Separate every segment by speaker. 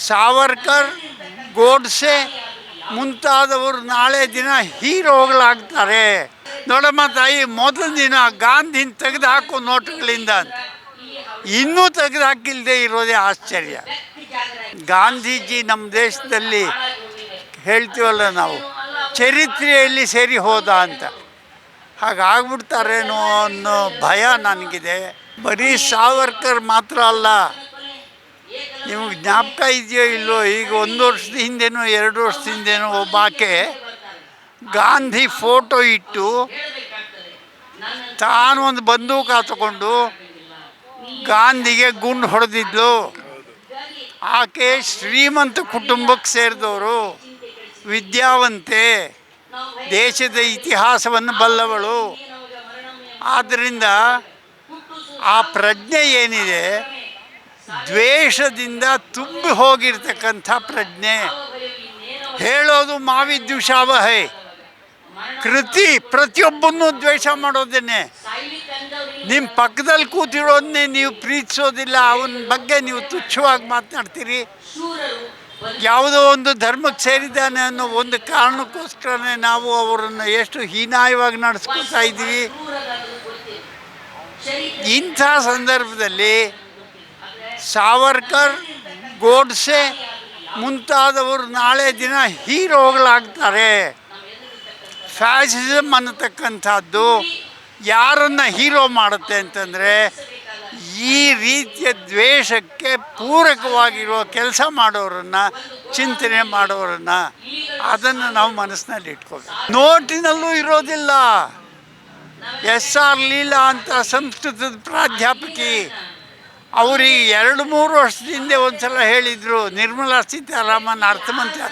Speaker 1: ಸಾವರ್ಕರ್, ಗೋಡ್ಸೆ ಮುಂತಾದವರು ನಾಳೆ ದಿನ ಹೀರೋಗಳಾಗ್ತಾರೆ. ನೋಡಮ್ಮ ತಾಯಿ, ಮೊದಲ ದಿನ ಗಾಂಧಿನ ತೆಗೆದು ಹಾಕೋ ನೋಟುಗಳಿಂದ ಇನ್ನೂ ತೆಗೆದು ಹಾಕಿಲ್ಲದೆ ಇರೋದೇ ಆಶ್ಚರ್ಯ. ಗಾಂಧೀಜಿ ನಮ್ಮ ದೇಶದಲ್ಲಿ ಹೇಳ್ತೀವಲ್ಲ ನಾವು, ಚರಿತ್ರೆಯಲ್ಲಿ ಸೇರಿ ಹೋದ ಅಂತ. ಹಾಗಾಗ್ಬಿಡ್ತಾರೇನೋ ಅನ್ನೋ ಭಯ ನನಗಿದೆ. ಬರೀ ಸಾವರ್ಕರ್ ಮಾತ್ರ ಅಲ್ಲ ನಿಮಗೆ ಜ್ಞಾಪಕ ಇದೆಯೋ ಇಲ್ಲೋ, ಈಗ ಒಂದು ವರ್ಷದ ಹಿಂದೆನೋ ಎರಡು ವರ್ಷದ ಹಿಂದೆನೋ ಒಬ್ಬ ಆಕೆ ಗಾಂಧಿ ಫೋಟೋ ಇಟ್ಟು ತಾನು ಒಂದು ಬಂದೂಕ ತಗೊಂಡು ಗಾಂಧಿಗೆ ಗುಂಡು ಹೊಡೆದಿದ್ಲು. ಆಕೆ ಶ್ರೀಮಂತ ಕುಟುಂಬಕ್ಕೆ ಸೇರಿದವರು, ವಿದ್ಯಾವಂತೆ, ದೇಶದ ಇತಿಹಾಸವನ್ನು ಬಲ್ಲವಳು. ಆದ್ದರಿಂದ ಆ ಪ್ರಜ್ಞೆ ಏನಿದೆ? ದ್ವೇಷದಿಂದ ತುಂಬಿ ಹೋಗಿರ್ತಕ್ಕಂಥ ಪ್ರಜ್ಞೆ. ಹೇಳೋದು ಮಾವಿದ್ಯುಷಾವಹೆ ಕೃತಿ ಪ್ರತಿಯೊಬ್ಬನೂ ದ್ವೇಷ ಮಾಡೋದೇನೆ. ನಿಮ್ಮ ಪಕ್ಕದಲ್ಲಿ ಕೂತಿರೋದನ್ನೇ ನೀವು ಪ್ರೀತಿಸೋದಿಲ್ಲ, ಅವನ ಬಗ್ಗೆ ನೀವು ತುಚ್ಛವಾಗಿ ಮಾತನಾಡ್ತೀರಿ. ಯಾವುದೋ ಒಂದು ಧರ್ಮಕ್ಕೆ ಸೇರಿದ್ದಾನೆ ಅನ್ನೋ ಒಂದು ಕಾರಣಕ್ಕೋಸ್ಕರನೇ ನಾವು ಅವರನ್ನು ಎಷ್ಟು ಹೀನಾಯವಾಗಿ ನಡೆಸ್ಕೊತಾ ಇದ್ದೀವಿ. ಇಂಥ ಸಂದರ್ಭದಲ್ಲಿ ಸಾವರ್ಕರ್ ಗೋಡ್ಸೆ ಮುಂತಾದವರು ನಾಳೆ ದಿನ ಹೀರೋಗಳಾಗ್ತಾರೆ. ಫ್ಯಾಸಿಸಮ್ ಅನ್ನತಕ್ಕಂಥದ್ದು ಯಾರನ್ನು ಹೀರೋ ಮಾಡುತ್ತೆ ಅಂತಂದರೆ ಈ ರೀತಿಯ ದ್ವೇಷಕ್ಕೆ ಪೂರಕವಾಗಿರುವ ಕೆಲಸ ಮಾಡೋರನ್ನು, ಚಿಂತನೆ ಮಾಡೋರನ್ನು ಅದನ್ನು ನಾವು ಮನಸ್ಸಿನಲ್ಲಿ ಇಟ್ಕೋಬೇಕು. ನೋಟಿನಲ್ಲೂ ಇರೋದಿಲ್ಲ. ಎಸ್ ಆರ್ ಲೀಲಾ ಅಂತ ಸಂಸ್ಕೃತದ ಪ್ರಾಧ್ಯಾಪಕಿ ಅವ್ರಿಗೆ ಎರಡು ಮೂರು ವರ್ಷದ ಹಿಂದೆ ಒಂದು ಸಲ ಹೇಳಿದರು, ನಿರ್ಮಲಾ ಸೀತಾರಾಮನ್ ಅರ್ಥಮಂತ್ರಿ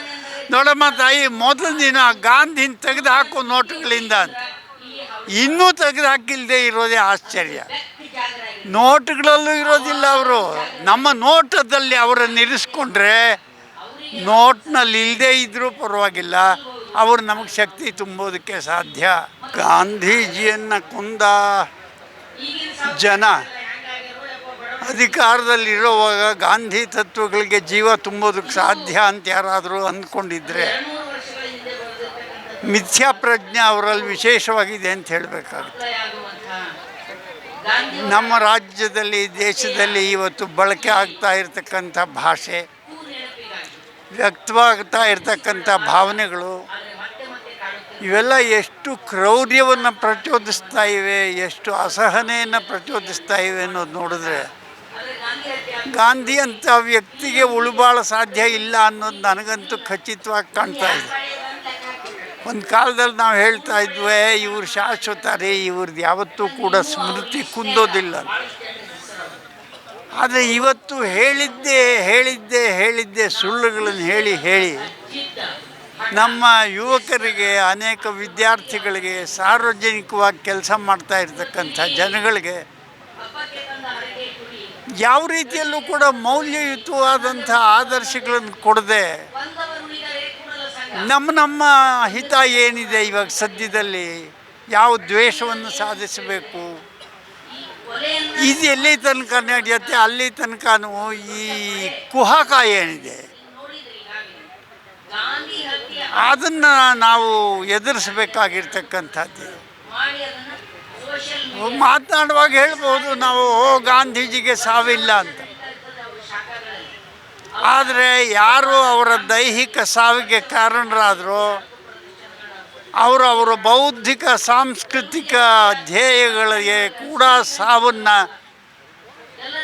Speaker 1: ನೋಡಮ್ಮ ತಾಯಿ, ಮೊದಲ ದಿನ ಗಾಂಧಿನ ತೆಗೆದು ಹಾಕೋ ನೋಟುಗಳಿಂದ ಅಂತ. ಇನ್ನೂ ತೆಗೆದು ಹಾಕಿಲ್ಲದೆ ಇರೋದೇ ಆಶ್ಚರ್ಯ. ನೋಟುಗಳಲ್ಲೂ ಇರೋದಿಲ್ಲ ಅವರು. ನಮ್ಮ ನೋಟದಲ್ಲಿ ಅವರನ್ನು ಇರಿಸ್ಕೊಂಡ್ರೆ ನೋಟ್ನಲ್ಲಿ ಇಲ್ಲದೇ ಇದ್ದರೂ ಪರವಾಗಿಲ್ಲ. ಅವರು ನಮಗೆ ಶಕ್ತಿ ತುಂಬೋದಕ್ಕೆ ಸಾಧ್ಯ. ಗಾಂಧೀಜಿಯನ್ನು ಕುಂದ ಜನ ಅಧಿಕಾರದಲ್ಲಿರುವಾಗ ಗಾಂಧಿ ತತ್ವಗಳಿಗೆ ಜೀವ ತುಂಬೋದಕ್ಕೆ ಸಾಧ್ಯ ಅಂತ ಯಾರಾದರೂ ಅಂದ್ಕೊಂಡಿದ್ರೆ ಮಿಥ್ಯಾ ಪ್ರಜ್ಞೆ ಅವರಲ್ಲಿ ವಿಶೇಷವಾಗಿದೆ ಅಂತ ಹೇಳಬೇಕಾಗುತ್ತೆ. ನಮ್ಮ ರಾಜ್ಯದಲ್ಲಿ, ದೇಶದಲ್ಲಿ ಇವತ್ತು ಬಳಕೆ ಆಗ್ತಾ ಇರತಕ್ಕಂಥ ಭಾಷೆ, ವ್ಯಕ್ತವಾಗ್ತಾ ಇರತಕ್ಕಂಥ ಭಾವನೆಗಳು, ಇವೆಲ್ಲ ಎಷ್ಟು ಕ್ರೌರ್ಯವನ್ನು ಪ್ರಚೋದಿಸ್ತಾ ಇವೆ, ಎಷ್ಟು ಅಸಹನೆಯನ್ನು ಪ್ರಚೋದಿಸ್ತಾ ಇವೆ ಅನ್ನೋದು ನೋಡಿದ್ರೆ ಗಾಂಧಿ ಅಂತ ವ್ಯಕ್ತಿಗೆ ಉಳುಬಾಳ ಸಾಧ್ಯ ಇಲ್ಲ ಅನ್ನೋದು ನನಗಂತೂ ಖಚಿತವಾಗಿ ಕಾಣ್ತಾ ಇದೆ. ಒಂದು ಕಾಲದಲ್ಲಿ ನಾವು ಹೇಳ್ತಾ ಇದ್ವಿ, ಇವ್ರು ಶಾಶ್ವತ ರೀ ಇವ್ರದ್ದು ಯಾವತ್ತೂ ಕೂಡ ಸ್ಮೃತಿ ಕುಂದೋದಿಲ್ಲ. ಆದರೆ ಇವತ್ತು ಹೇಳಿದ್ದೆ ಹೇಳಿದ್ದೆ ಹೇಳಿದ್ದೆ ಸುಳ್ಳುಗಳನ್ನು ಹೇಳಿ ಹೇಳಿ ನಮ್ಮ ಯುವಕರಿಗೆ, ಅನೇಕ ವಿದ್ಯಾರ್ಥಿಗಳಿಗೆ ಸಾರ್ವಜನಿಕವಾಗಿ ಕೆಲಸ ಮಾಡ್ತಾ ಇರ್ತಕ್ಕಂಥ ಜನಗಳಿಗೆ ಯಾವ ರೀತಿಯಲ್ಲೂ ಕೂಡ ಮೌಲ್ಯಯುತವಾದಂಥ ಆದರ್ಶಗಳನ್ನು ಕೊಡದೆ ನಮ್ಮ ನಮ್ಮ ಹಿತ ಏನಿದೆ ಇವಾಗ ಸದ್ಯದಲ್ಲಿ? ಯಾವ ದ್ವೇಷವನ್ನು ಸಾಧಿಸಬೇಕು? ಇದು ಎಲ್ಲಿ ತನಕ ನಡೆಯುತ್ತೆ? ಅಲ್ಲಿ ತನಕನೂ ಈ ಕುಹಕ ಏನಿದೆ? ಅದನ್ನು ನಾವು ಎದುರಿಸಬೇಕಾಗಿರ್ತಕ್ಕಂಥದ್ದು. ಮಾತನಾಡುವಾಗ ಹೇಳ್ಬೋದು, ನಾವು ಓ, ಗಾಂಧೀಜಿಗೆ ಸಾವಿಲ್ಲ ಅಂತ. ಆದರೆ ಯಾರು ಅವರ ದೈಹಿಕ ಸಾವಿಗೆ ಕಾರಣರಾದರೂ, ಅವರು ಅವರ ಬೌದ್ಧಿಕ, ಸಾಂಸ್ಕೃತಿಕ ಧ್ಯೇಯಗಳಿಗೆ ಕೂಡ ಸಾವನ್ನು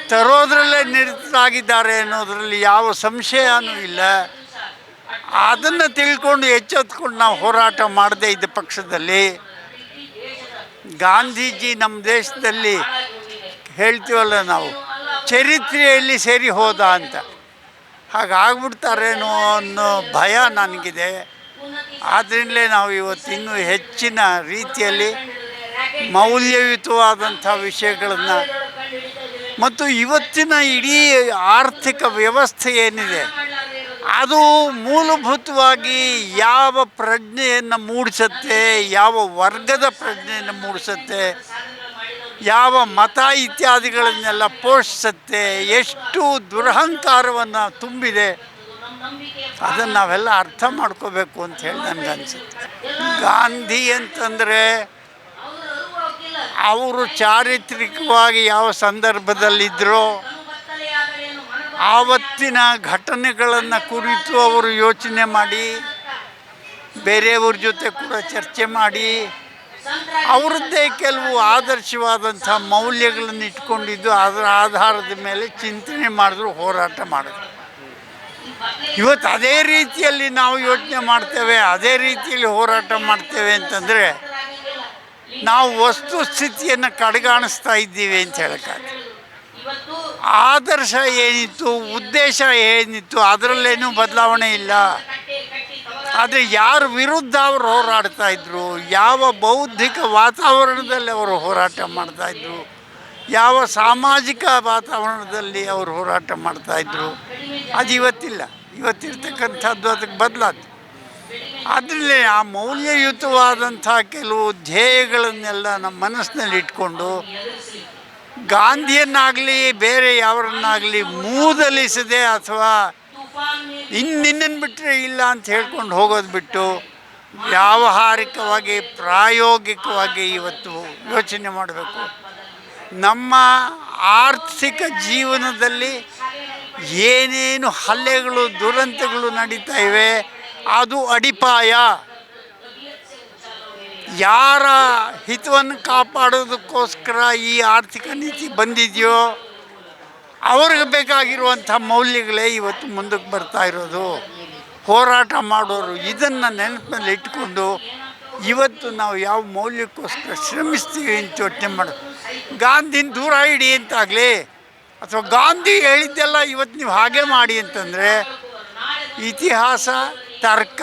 Speaker 1: ತರೋದರಲ್ಲೇ ನಿರತರಾಗಿದ್ದಾರೆ ಅನ್ನೋದರಲ್ಲಿ ಯಾವ ಸಂಶಯನೂ ಇಲ್ಲ. ಅದನ್ನು ತಿಳ್ಕೊಂಡು ಎಚ್ಚೆತ್ಕೊಂಡು ನಾವು ಹೋರಾಟ ಮಾಡದೇ ಇದ್ದ ಪಕ್ಷದಲ್ಲಿ ಗಾಂಧೀಜಿ ನಮ್ಮ ದೇಶದಲ್ಲಿ ಹೇಳ್ತೀವಲ್ಲ ನಾವು, ಚರಿತ್ರೆಯಲ್ಲಿ ಸೇರಿ ಹೋದ ಅಂತ. ಹಾಗಾಗ್ಬಿಡ್ತಾರೇನೋ ಅನ್ನೋ ಭಯ ನನಗಿದೆ. ಆದ್ದರಿಂದಲೇ ನಾವು ಇವತ್ತು ಇನ್ನೂ ಹೆಚ್ಚಿನ ರೀತಿಯಲ್ಲಿ ಮೌಲ್ಯಯುತವಾದಂಥ ವಿಷಯಗಳನ್ನು ಮತ್ತು ಇವತ್ತಿನ ಇಡೀ ಆರ್ಥಿಕ ವ್ಯವಸ್ಥೆ ಏನಿದೆ ಅದು ಮೂಲಭೂತವಾಗಿ ಯಾವ ಪ್ರಜ್ಞೆಯನ್ನು ಮೂಡಿಸುತ್ತೆ, ಯಾವ ವರ್ಗದ ಪ್ರಜ್ಞೆಯನ್ನು ಮೂಡಿಸುತ್ತೆ, ಯಾವ ಮತ ಇತ್ಯಾದಿಗಳನ್ನೆಲ್ಲ ಪೋಷಿಸುತ್ತೆ, ಎಷ್ಟು ದುರಹಂಕಾರವನ್ನು ತುಂಬಿದೆ, ಅದನ್ನು ನಾವೆಲ್ಲ ಅರ್ಥ ಮಾಡ್ಕೋಬೇಕು ಅಂತ ಹೇಳಿ ನನಗನ್ಸುತ್ತೆ ಗಾಂಧಿ ಅಂತಂದರೆ ಅವರು ಚಾರಿತ್ರಿಕವಾಗಿ ಯಾವ ಸಂದರ್ಭದಲ್ಲಿದ್ದರೋ ಆವತ್ತಿನ ಘಟನೆಗಳನ್ನು ಕುರಿತು ಅವರು ಯೋಚನೆ ಮಾಡಿ, ಬೇರೆಯವ್ರ ಜೊತೆ ಕೂಡ ಚರ್ಚೆ ಮಾಡಿ, ಅವರದ್ದೇ ಕೆಲವು ಆದರ್ಶವಾದಂಥ ಮೌಲ್ಯಗಳನ್ನು ಇಟ್ಕೊಂಡಿದ್ದು ಅದರ ಆಧಾರದ ಮೇಲೆ ಚಿಂತನೆ ಮಾಡಿದ್ರು, ಹೋರಾಟ ಮಾಡಿದ್ರು. ಇವತ್ತು ಅದೇ ರೀತಿಯಲ್ಲಿ ನಾವು ಯೋಚನೆ ಮಾಡ್ತೇವೆ, ಅದೇ ರೀತಿಯಲ್ಲಿ ಹೋರಾಟ ಮಾಡ್ತೇವೆ ಅಂತಂದರೆ, ನಾವು ವಸ್ತುಸ್ಥಿತಿಯನ್ನು ಕಡೆಗಾಣಿಸ್ತಾ ಇದ್ದೀವಿ ಅಂತ ಹೇಳಕ್ಕಾಗ್ತದೆ ಆದರ್ಶ ಏನಿತ್ತು, ಉದ್ದೇಶ ಏನಿತ್ತು, ಅದರಲ್ಲೇನೂ ಬದಲಾವಣೆ ಇಲ್ಲ. ಆದರೆ ಯಾರ ವಿರುದ್ಧ ಅವರು ಹೋರಾಡ್ತಾ ಇದ್ರು, ಯಾವ ಬೌದ್ಧಿಕ ವಾತಾವರಣದಲ್ಲಿ ಅವರು ಹೋರಾಟ ಮಾಡ್ತಾ ಇದ್ರು, ಯಾವ ಸಾಮಾಜಿಕ ವಾತಾವರಣದಲ್ಲಿ ಅವರು ಹೋರಾಟ ಮಾಡ್ತಾ ಇದ್ರು, ಅದು ಇವತ್ತಿಲ್ಲ. ಇವತ್ತಿರ್ತಕ್ಕಂಥದ್ದು ಅದಕ್ಕೆ ಬದಲಾತು. ಅದರಲ್ಲೇ ಆ ಮೌಲ್ಯಯುತವಾದಂಥ ಕೆಲವು ಧ್ಯೇಯಗಳನ್ನೆಲ್ಲ ನಮ್ಮ ಮನಸ್ಸಿನಲ್ಲಿ ಇಟ್ಕೊಂಡು ಗಾಂಧಿಯನ್ನಾಗಲಿ, ಬೇರೆ ಯಾವರನ್ನಾಗಲಿ ಮೂದಲಿಸದೆ ಅಥವಾ ಇನ್ನಿನ್ನನ್ನು ಬಿಟ್ಟರೆ ಇಲ್ಲ ಅಂತ ಹೇಳ್ಕೊಂಡು ಹೋಗೋದು ಬಿಟ್ಟು ವ್ಯಾವಹಾರಿಕವಾಗಿ, ಪ್ರಾಯೋಗಿಕವಾಗಿ ಇವತ್ತು ಯೋಚನೆ ಮಾಡಬೇಕು. ನಮ್ಮ ಆರ್ಥಿಕ ಜೀವನದಲ್ಲಿ ಏನೇನು ಹಲ್ಲೆಗಳು, ದುರಂತಗಳು ನಡೀತಾ ಇವೆ, ಅದು ಅಡಿಪಾಯ. ಯಾರ ಹಿತವನ್ನು ಕಾಪಾಡೋದಕ್ಕೋಸ್ಕರ ಈ ಆರ್ಥಿಕ ನೀತಿ ಬಂದಿದೆಯೋ, ಅವ್ರಿಗೆ ಬೇಕಾಗಿರುವಂಥ ಮೌಲ್ಯಗಳೇ ಇವತ್ತು ಮುಂದಕ್ಕೆ ಬರ್ತಾ ಇರೋದು. ಹೋರಾಟ ಮಾಡೋರು ಇದನ್ನು ನೆನಪಿನಲ್ಲಿ ಇಟ್ಕೊಂಡು ಇವತ್ತು ನಾವು ಯಾವ ಮೌಲ್ಯಕ್ಕೋಸ್ಕರ ಶ್ರಮಿಸ್ತೀವಿ ಅಂತ ಯೋಚನೆ ಮಾಡೋದು ಗಾಂಧಿನ ದೂರ ಇಡಿ ಅಂತಾಗಲಿ, ಅಥವಾ ಗಾಂಧಿ ಹೇಳಿದ್ದೆಲ್ಲ ಇವತ್ತು ನೀವು ಹಾಗೆ ಮಾಡಿ ಅಂತಂದರೆ, ಇತಿಹಾಸ, ತರ್ಕ